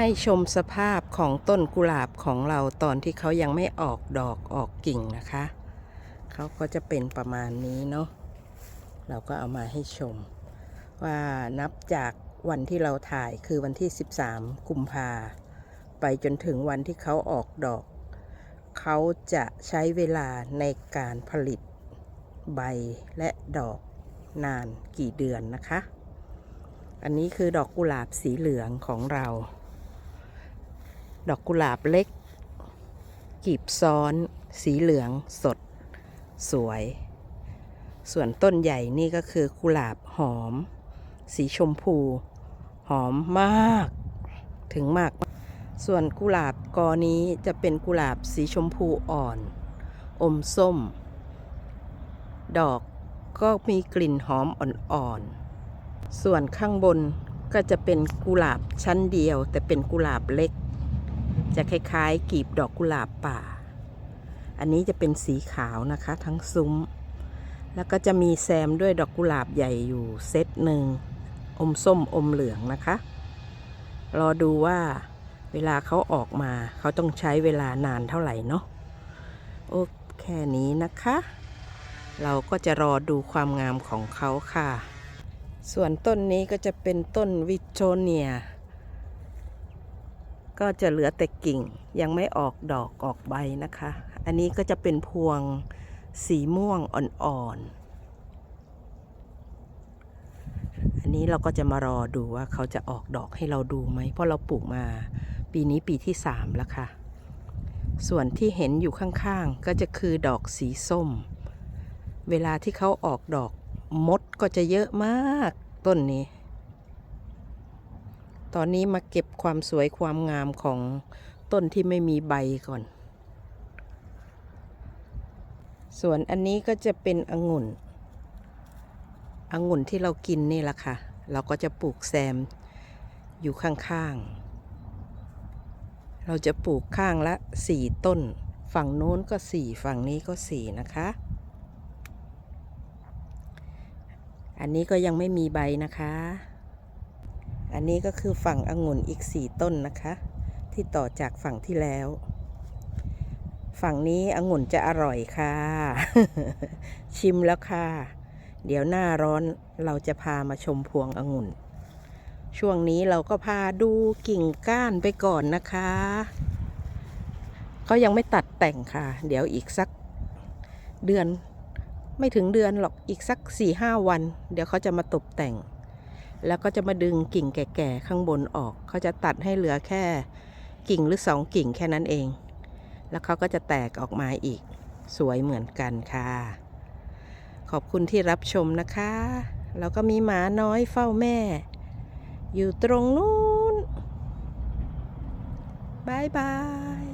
ให้ชมสภาพของต้นกุหลาบของเราตอนที่เขายังไม่ออกดอกออกกิ่งนะคะ เขาก็จะเป็นประมาณนี้เนาะ เราก็เอามาให้ชม ว่านับจากวันที่เราถ่ายคือวันที่ 13 กุมภาไปจนถึงวันที่เขาออกดอก เขาจะใช้เวลาในการผลิตใบและดอกนานกี่เดือนนะคะ อันนี้คือดอกกุหลาบสีเหลืองของเรา ดอกกุหลาบเล็ก กีบซ้อน สีเหลืองสด สวย ส่วนต้นใหญ่นี่ก็คือกุหลาบหอม สีชมพู หอมมาก ถึงมาก ส่วนกุหลาบกอนี้จะเป็นกุหลาบสีชมพูอ่อน อมส้ม ดอกก็มีกลิ่นหอมอ่อนๆ ส่วนข้างบนก็จะเป็นกุหลาบชั้นเดียว แต่เป็นกุหลาบเล็ก จะคล้ายๆ กีบดอกกุหลาบป่า อันนี้จะเป็นสีขาวนะคะ ทั้งซุ้ม แล้วก็จะมีแซมด้วยดอกกุหลาบใหญ่อยู่เซตหนึ่ง อมส้มอมเหลืองนะคะ รอดูว่าเวลาเขาออกมาเขาต้องใช้เวลานานเท่าไหร่เนาะ โอ้แค่นี้นะคะ เราก็จะรอดูความงามของเขาค่ะ ส่วนต้นนี้ก็จะเป็นต้นวิโจเนีย ก็จะเหลือแต่กิ่งยังไม่ออกดอกออกใบนะคะ อันนี้ก็จะเป็นพวงสีม่วงอ่อนๆ อันนี้เราก็จะมารอดูว่าเขาจะออกดอกให้เราดูไหม เพราะเราปลูกมาปีนี้ปีที่สามแล้วค่ะ ส่วนที่เห็นอยู่ข้างๆ ก็จะคือดอกสีส้ม เวลาที่เขาออกดอกมดก็จะเยอะมากต้นนี้ ตอนนี้มาเก็บความสวยความงามของต้นที่ไม่มีใบก่อน ส่วนอันนี้ก็จะเป็นองุ่น องุ่นที่เรากินนี่แหละค่ะ เราก็จะปลูกแซมอยู่ข้างๆ เราจะปลูกข้างละสี่ต้น ฝั่งโน้นก็สี่ฝั่งนี้ก็สี่นะคะ อันนี้ก็ยังไม่มีใบนะคะ อันนี้ก็คือฝั่งองุ่นอีกสี่ต้นนะคะ ที่ต่อจากฝั่งที่แล้ว ฝั่งนี้องุ่นจะอร่อยค่ะ ชิมแล้วค่ะ เดี๋ยวหน้าร้อนเราจะพามาชมพวงองุ่น ช่วงนี้เราก็พาดูกิ่งก้านไปก่อนนะคะเขายังไม่ตัดแต่งค่ะ เดี๋ยวอีกสักเดือนไม่ถึงเดือนหรอกอีกสักสี่ห้าวัน เดี๋ยวเขาจะมาตกแต่ง แล้วก็จะมาดึงกิ่งแก่ๆข้างบนออก เขาจะตัดให้เหลือแค่กิ่งหรือสองกิ่งแค่นั้นเอง แล้วเขาก็จะแตกออกมาอีก สวยเหมือนกันค่ะ ขอบคุณที่รับชมนะคะ แล้วก็มีหมาน้อยเฝ้าแม่ อยู่ตรงนู้นบายบาย